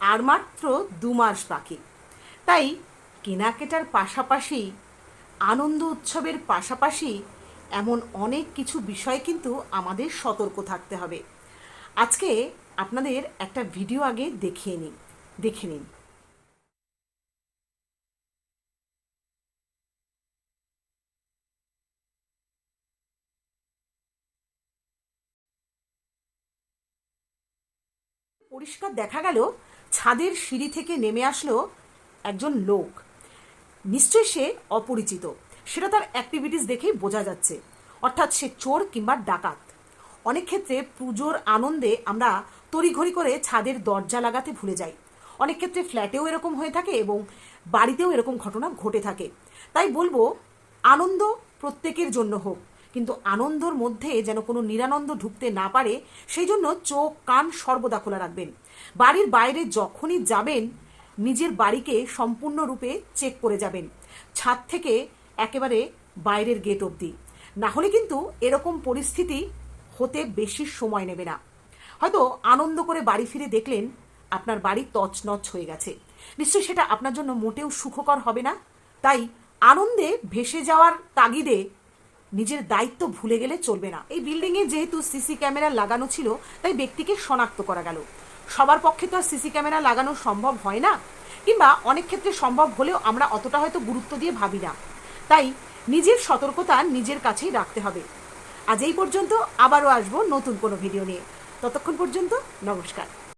আর মাত্র দু মাস বাকি। তাই কেনাকেটার পাশাপাশি, আনন্দ উৎসবের পাশাপাশি এমন অনেক কিছু বিষয় কিন্তু আমাদের সতর্ক থাকতে হবে। আজকে আপনাদের একটা ভিডিও আগে দেখিয়ে নিন দেখে নিন। পরিষ্কার দেখা গেল ছাদের সিঁড়ি থেকে নেমে আসলো একজন লোক। নিশ্চয়ই সে অপরিচিত। সেটা তার অ্যাক্টিভিটিস দেখেই বোঝা যাচ্ছে। অর্থাৎ সে চোর কিংবা ডাকাত। অনেক ক্ষেত্রে পুজোর আনন্দে আমরা তড়িঘড়ি করে ছাদের দরজা লাগাতে ভুলে যাই। অনেক ক্ষেত্রে ফ্ল্যাটেও এরকম হয়ে থাকে এবং বাড়িতেও এরকম ঘটনা ঘটে থাকে। তাই বলব, আনন্দ প্রত্যেকের জন্য হোক। কিন্তু আনন্দর মধ্যে যেন কোনো নিরানন্দ ঢুকতে না পারে, সেই জন্য চোখ কান সর্বদা খোলা রাখবেন। বাড়ির বাইরে যখনই যাবেন, নিজের বাড়িকে সম্পূর্ণরূপে চেক করে যাবেন। ছাদ থেকে একেবারে বাইরের গেট অবধি। না হলে কিন্তু এরকম পরিস্থিতি হতে বেশি সময় নেবে না। হয়তো আনন্দ করে বাড়ি ফিরে দেখলেন, আপনার বাড়ি তছনছ হয়ে গেছে। নিশ্চয়ই সেটা আপনার জন্য মোটেও সুখকর হবে না। তাই আনন্দে ভেসে যাওয়ার তাগিদে নিজের দায়িত্ব ভুলে গেলে চলবে না। এই বিল্ডিংয়ে যেহেতু সিসি ক্যামেরা লাগানো ছিল, তাই ব্যক্তিকে শনাক্ত করা গেল। সবার পক্ষে তো আর সিসি ক্যামেরা লাগানো সম্ভব হয় না, কিংবা অনেক ক্ষেত্রে সম্ভব হলেও আমরা অতটা হয়তো গুরুত্ব দিয়ে ভাবি না। তাই নিজের সতর্কতা নিজের কাছেই রাখতে হবে। আজ এই পর্যন্ত আবারও আসব নতুন কোনো ভিডিও নিয়ে। ততক্ষণ পর্যন্ত নমস্কার।